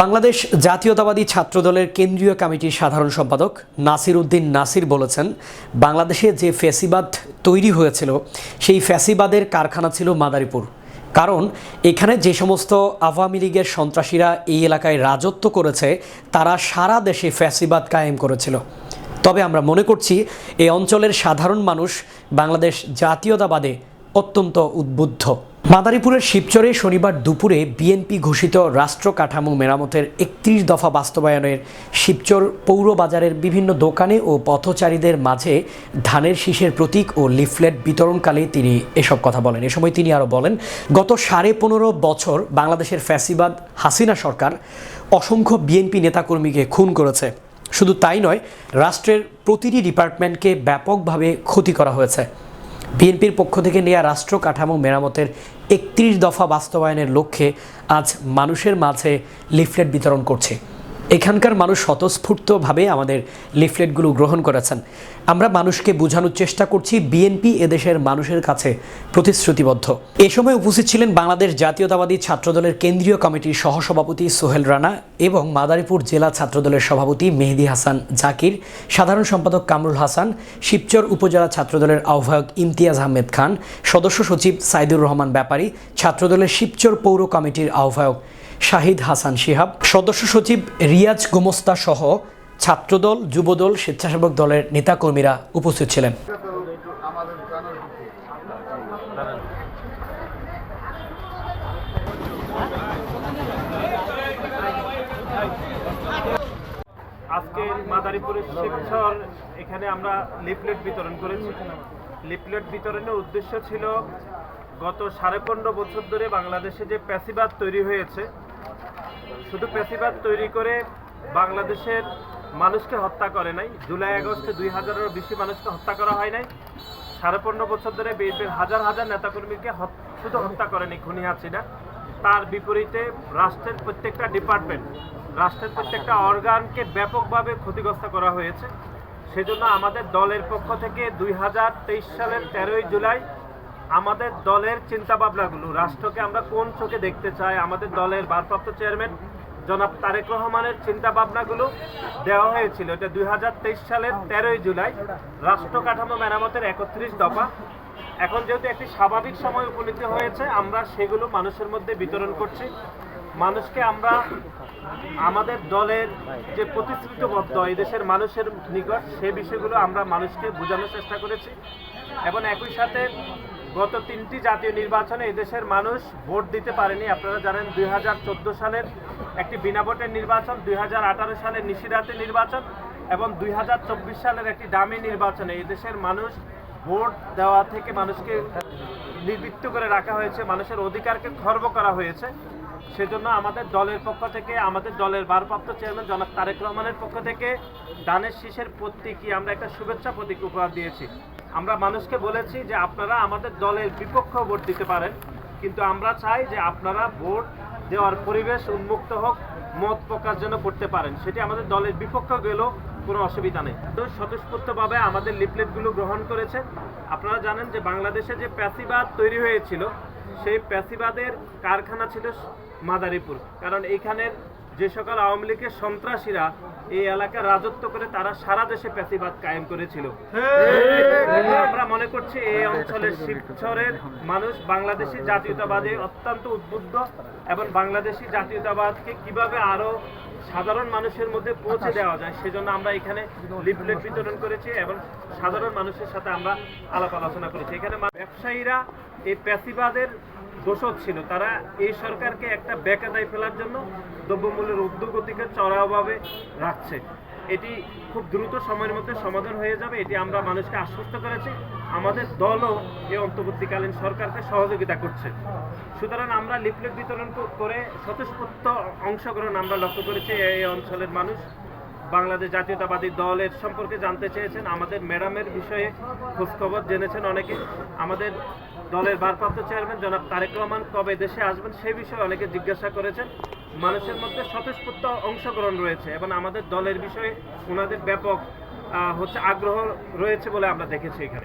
বাংলাদেশ জাতীয়তাবাদী ছাত্রদলের কেন্দ্রীয় কমিটির সাধারণ সম্পাদক নাসির উদ্দিন নাসির বলেছেন, বাংলাদেশে যে ফ্যাসিবাদ তৈরি হয়েছিল, সেই ফ্যাসিবাদের কারখানা ছিল মাদারীপুর। কারণ এখানে যে সমস্ত আওয়ামী লীগের সন্ত্রাসীরা এই এলাকায় রাজত্ব করেছে, তারা সারা দেশে ফ্যাসিবাদ কায়েম করেছিল। তবে আমরা মনে করছি এই অঞ্চলের সাধারণ মানুষ বাংলাদেশ জাতীয়তাবাদে অত্যন্ত উদ্বুদ্ধ। মাদারীপুরের শিবচরে শনিবার দুপুরে বিএনপি ঘোষিত রাষ্ট্র কাঠামো মেরামতের একত্রিশ দফা বাস্তবায়নের শিবচর পৌর বাজারের বিভিন্ন দোকানে ও পথচারীদের মাঝে ধানের শীষের প্রতীক ও লিফলেট বিতরণকালে তিনি এসব কথা বলেন। এ সময় তিনি আরও বলেন, গত সাড়ে পনেরো বছর বাংলাদেশের ফ্যাসিবাদ হাসিনা সরকার অসংখ্য বিএনপি নেতাকর্মীকে খুন করেছে। শুধু তাই নয়, রাষ্ট্রের প্রতিটি ডিপার্টমেন্টকে ব্যাপকভাবে ক্ষতি করা হয়েছে। বিএনপির পক্ষ থেকে নেওয়া রাষ্ট্র কাঠামো মেরামতের একত্রিশ দফা বাস্তবায়নের লক্ষ্যে আজ মানুষের মাঝে লিফলেট বিতরণ করছে। এখানকার মানুষ স্বতঃস্ফূর্তভাবে আমাদের লিফলেটগুলো গ্রহণ করেছেন। আমরা মানুষকে বোঝানোর চেষ্টা করছি, বিএনপি এদেশের মানুষের কাছে প্রতিশ্রুতিবদ্ধ। এ সময় উপস্থিত ছিলেন বাংলাদেশ জাতীয়তাবাদী ছাত্রদলের কেন্দ্রীয় কমিটির সহসভাপতি সোহেল রানা এবং মাদারীপুর জেলা ছাত্রদলের সভাপতি মেহেদি হাসান জাকির, সাধারণ সম্পাদক কামরুল হাসান, শিবচর উপজেলা ছাত্রদলের আহ্বায়ক ইমতিয়াজ আহমেদ খান, সদস্য সচিব সাইদুর রহমান ব্যাপারী, ছাত্রদলের শিবচর পৌর কমিটির আহ্বায়ক শাহিদ হাসান শিহাব, সদস্য সচিব রিয়াজ গোমস্তা সহ ছাত্রদল, যুবদল, স্বেচ্ছাসেবক দলের নেতাকর্মীরা উপস্থিত ছিলেন। আজকে মাদারীপুরের শিবচর এখানে আমরা লিফলেট বিতরণ করেছি। লিফলেট বিতরণের উদ্দেশ্য ছিল, গত সাড়ে পনেরো বছর ধরে বাংলাদেশে যে প্যাসিবাদ তৈরি হয়েছে শুধু প্যাসিবাদ তৈরি করে বাংলাদেশের মানুষকে হত্যা করে নাই। জুলাই আগস্টে দুই হাজারেরও বেশি মানুষকে হত্যা করা হয় নাই। সাড়ে পনেরো বছর ধরে বিএনপির হাজার হাজার নেতাকর্মীকে শুধু হত্যা করেনি খুনি হাসিনা তার বিপরীতে রাষ্ট্রের প্রত্যেকটা ডিপার্টমেন্ট, রাষ্ট্রের প্রত্যেকটা অর্গানকে ব্যাপকভাবে ক্ষতিগ্রস্ত করা হয়েছে। সেজন্য আমাদের দলের পক্ষ থেকে দুই হাজার তেইশ সালের তেরোই জুলাই আমাদের দলের চিন্তা ভাবনাগুলো রাষ্ট্রকে আমরা কোন চোখে দেখতে চাই, আমাদের দলের ভারপ্রাপ্ত চেয়ারম্যান জনাব তারেক রহমানের চিন্তা ভাবনাগুলো দেওয়া হয়েছিল। এটা দুই হাজার তেইশ সালের তেরোই জুলাই। রাষ্ট্র কাঠামো মেরামতের একত্রিশ দফা। এখন যেহেতু একটি স্বাভাবিক সময় উপনীত হয়েছে, আমরা সেগুলো মানুষের মধ্যে বিতরণ করছি। মানুষকে আমরা আমাদের দলের যে প্রতিশ্রুতিবদ্ধ, এই দেশের মানুষের নিকট, সে বিষয়গুলো আমরা মানুষকে বোঝানোর চেষ্টা করেছি। এবং একই সাথে গত তিনটি জাতীয় নির্বাচনে এই দেশের মানুষ ভোট দিতে পারেনি। আপনারা জানেন দুই হাজার চোদ্দ সালের একটি বিনা ভোটের নির্বাচন, দুই হাজার আঠারো সালের নিশিরাতের নির্বাচন এবং দুই হাজার চব্বিশ সালের একটি দামি নির্বাচনে এই দেশের মানুষ ভোট দেওয়া থেকে মানুষকে নিবৃত্ত করে রাখা হয়েছে, মানুষের অধিকারকে খর্ব করা হয়েছে। সেজন্য আমাদের দলের পক্ষ থেকে, আমাদের দলের ভারপ্রাপ্ত চেয়ারম্যান জনাব তারেক রহমানের পক্ষ থেকে দানের শীষের প্রতীকী আমরা একটা শুভেচ্ছা প্রতীক উপহার দিয়েছি। আমরা মানুষকে বলেছি যে আপনারা আমাদের দলের বিপক্ষ ভোট দিতে পারেন, কিন্তু আমরা চাই যে আপনারা ভোট দেওয়ার পরিবেশ উন্মুক্ত হোক, মত প্রকাশ যেন করতে পারেন। সেটি আমাদের দলের বিপক্ষ গেলেও কোনো অসুবিধা নেই। স্বতঃস্ফূর্তভাবে আমাদের লিফলেটগুলো গ্রহণ করেছে। আপনারা জানেন যে বাংলাদেশে যে প্যাসিবাদ তৈরি হয়েছিল, সেই প্যাসিবাদের কারখানা ছিল মাদারীপুর। কারণ এইখানের যে সকল আওয়ামী লীগের সন্ত্রাসীরা এই এলাকায় রাজত্ব করে তারা সারা দেশে প্যাসিবাদ কায়েম করেছিল। আমরা মনে করছি এই অঞ্চলের শিবচরের মানুষ বাংলাদেশি জাতীয়তাবাদে অত্যন্ত উদ্বুদ্ধ এবং বাংলাদেশি জাতীয়তাবাদকে কীভাবে আরও সাধারণ মানুষের মধ্যে পৌঁছে দেওয়া যায় সেজন্য আমরা এখানে লিফলেট বিতরণ করেছি এবং সাধারণ মানুষের সাথে আমরা আলাপ আলোচনা করেছি। এখানে ব্যবসায়ীরা এই প্যাসিবাদের দোষক ছিল। তারা এই সরকারকে একটা বেকাদায় ফেলার জন্য দ্রব্যমূল্যের ঊর্ধ্বগতিকে চড়াভাবে রাখছে। এটি খুব দ্রুত সময়ের মধ্যে সমাধান হয়ে যাবে। এটি আমরা মানুষকে আশ্বস্ত করেছি। আমাদের দলও এই অন্তর্বর্তীকালীন সরকারকে সহযোগিতা করছে। সুতরাং আমরা লিফলেট বিতরণ করে স্বতঃস্ফূর্ত অংশগ্রহণ আমরা লক্ষ্য করেছি। এই অঞ্চলের মানুষ বাংলাদেশ জাতীয়তাবাদী দলের সম্পর্কে জানতে চেয়েছেন। আমাদের ম্যাডামের বিষয়ে খোঁজখবর জেনেছেন অনেকে। আমাদের দলের ভারপ্রাপ্ত চেয়ারম্যান জনাব তারেক রহমান কবে দেশে আসবেন সেই বিষয়ে অনেকে জিজ্ঞাসা করেছেন। মানুষের মধ্যে স্বতঃস্ফূর্ত অংশগ্রহণ রয়েছে এবং আমাদের দলের বিষয়ে ওনাদের ব্যাপক হচ্ছে আগ্রহ রয়েছে বলে আমরা দেখেছি এখানে।